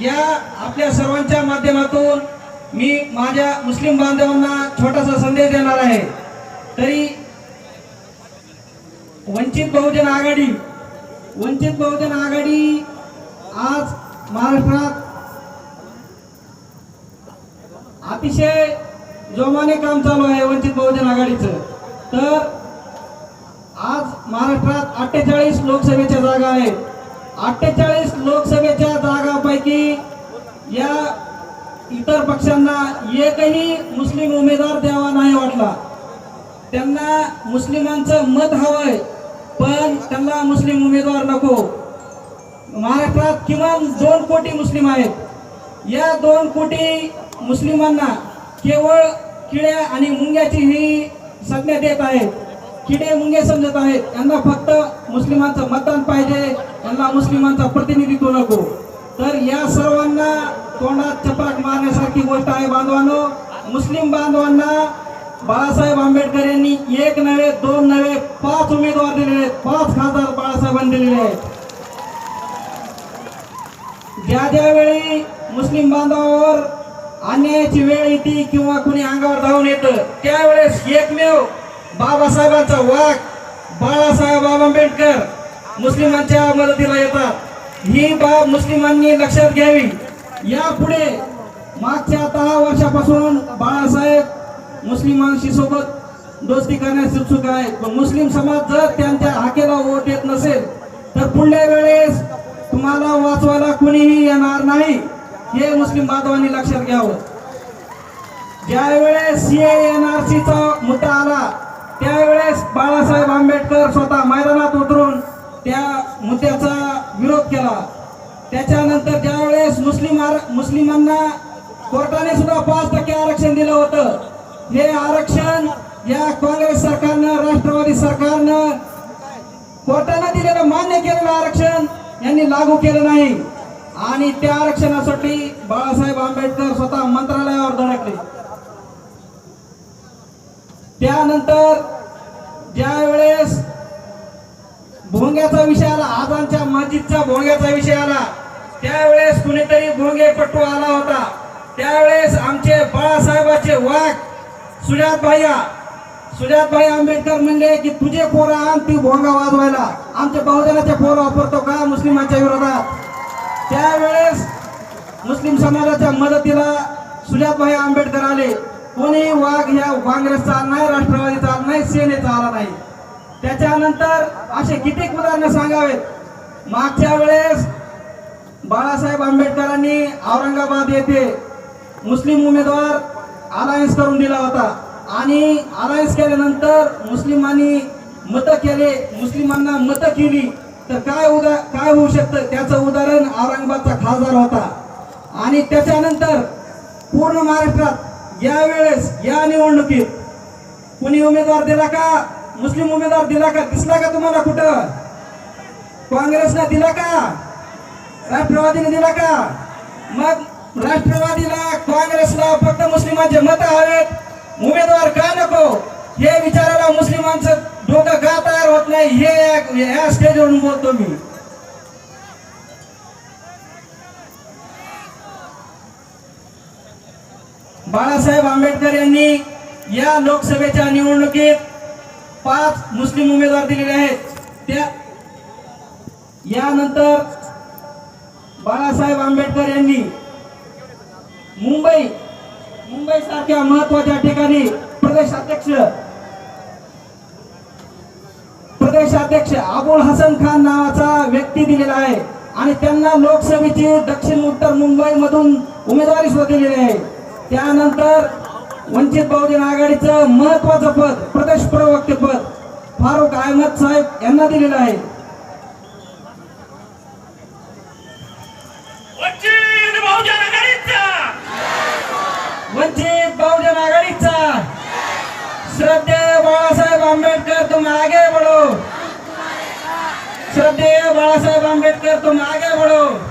या आपल्या सर्वांच्या माध्यमातून मी माझ्या मुस्लिम बांधवांना छोटासा संदेश देणार आहे. तरी वंचित बहुजन आघाडी वंचित बहुजन आघाडी आज महाराष्ट्रात अतिशय जोमाने काम चालू आहे वंचित बहुजन आघाडीचं. तर आज महाराष्ट्रात अठ्ठेचाळीस लोकसभेच्या जागा आहेत. अठ्ठेचाळीस लोकसभा या इतर पक्षांना एकही मुस्लिम उमेदवार द्यावा नाही वाटला. त्यांना मुस्लिमांचं मत हवंय पण त्यांना मुस्लिम उमेदवार नको. महाराष्ट्रात किमान दोन कोटी मुस्लिम आहेत. या दोन कोटी मुस्लिमांना केवळ किड्या आणि मुंग्याची ही संज्ञा देत आहेत. किडे मुंगे समजत आहेत. यांना फक्त मुस्लिमांचं मतदान पाहिजे यांना मुस्लिमांचा प्रतिनिधित्व नको. तर या सर्वांना तोंडात चपराक मारण्यासारखी गोष्ट आहे बांधवांनो. मुस्लिम बांधवांना बाळासाहेब आंबेडकर यांनी एक नव्हे दोन नव्हे पाच उमेदवार दिलेले आहेत. पाच खासदार बाळासाहेबांनी दिलेले आहेत. ज्या ज्यावेळी मुस्लिम बांधवावर अन्यायाची वेळ येते किंवा कुणी अंगावर धावून येतं त्यावेळेस एकमेव बाबासाहेबांचा वाघ बाळासाहेब आंबेडकर मुस्लिमांच्या मदतीला येतात. ही बाब मुस्लिमांनी लक्षात घ्यावी. यापुढे मागच्या दहा वर्षापासून बाळासाहेब मुस्लिमांशी सोबत दोस्ती करण्यास उत्सुक आहेत. पण मुस्लिम समाज जर त्यांच्या हाकेला वोट येत नसेल तर पुढल्या वेळेस तुम्हाला वाचवायला कुणीही येणार नाही. हे मुस्लिम बांधवांनी लक्षात घ्यावं. ज्यावेळेस सी एन आर सीचा मुद्दा आला त्यावेळेस बाळासाहेब आंबेडकर स्वतः मैदानात उतरून त्या मुद्द्याचा विरोध केला. त्याच्यानंतर ज्या त्यावेळेस मुस्लिम मुस्लिमांना कोर्टाने सुद्धा पाच टक्के आरक्षण दिलं होतं. हे आरक्षण या काँग्रेस सरकारनं राष्ट्रवादी सरकारनं कोर्टानं दिलेलं मान्य केलेलं आरक्षण यांनी लागू केलं नाही. आणि त्या आरक्षणासाठी बाळासाहेब आंबेडकर स्वतः मंत्रालयावर धडकले. त्यानंतर ज्यावेळेस भोंग्याचा विषय आला आजांच्या मस्जिदचा भोंग्याचा विषय आला त्यावेळेस कुणीतरी भोंगे पट्टू आला होता. त्यावेळेस आमचे बाळासाहेबाचे वाघ. सुजात भाईया सुजात भाई आंबेडकर म्हणले की तुझे पोरं आण ती भोंगा वाजवायला. आमच्या बहुजनाचे पोरं वापरतो का? मुस्लिमांच्या विरोधात. त्यावेळेस मुस्लिम समाजाच्या मदतीला सुजातभाई आंबेडकर आले. कोणी वाघ या काँग्रेसचा नाही राष्ट्रवादीचा नाही सेनेचा आला नाही. त्याच्यानंतर असे कितीक उदाहरणं सांगावेत. मागच्या वेळेस बाळासाहेब आंबेडकरांनी औरंगाबाद येथे मुस्लिम उमेदवार अलायन्स करून दिला होता. आणि अलायन्स केल्यानंतर मुस्लिमांनी मतं केले. मुस्लिमांना मतं केली. तर काय उदा काय होऊ शकतं? त्याचं उदाहरण औरंगाबादचा खासदार होता. आणि त्याच्यानंतर पूर्ण महाराष्ट्रात यावेळेस या निवडणुकीत कोणी उमेदवार दिला का? मुस्लिम उमेदवार दिला का? दिसला का तुम्हाला कुठं? काँग्रेसला दिला का? राष्ट्रवादीने दिला का मग राष्ट्रवादीला काँग्रेसला फक्त मुस्लिमांचे मत हवेत. उमेदवार का नको? हे विचाराला मुस्लिमांचं डोकं का तयार होत नाही? हे या स्टेजवरून बोलतो मी. बाळासाहेब आंबेडकर यांनी या लोकसभेच्या निवडणुकीत पाच मुस्लिम उमेदवार दिलेले आहेत. त्या यानंतर बाळासाहेब आंबेडकर यांनी मुंबई मुंबई सारख्या महत्त्वाच्या ठिकाणी प्रदेशाध्यक्ष प्रदेशाध्यक्ष अबुल हसन खान नावाचा व्यक्ती दिलेला आहे आणि त्यांना लोकसभेची दक्षिण उत्तर मुंबई मधून उमेदवारी सुद्धा दिलेली आहे. त्यानंतर वंचित बहुजन आघाडीचं महत्वाचं पद प्रदेश प्रवक्ते पद फारुख अहमद साहेब यांना दिलेलं आहे. वंचित बहुजन आघाडीचा. वंचित बहुजन आघाडीचा. श्रद्धेय बाळासाहेब आंबेडकर तुम आगे बढ़ो. श्रद्धेय बाळासाहेब आंबेडकर तुम आगे बढ़ो.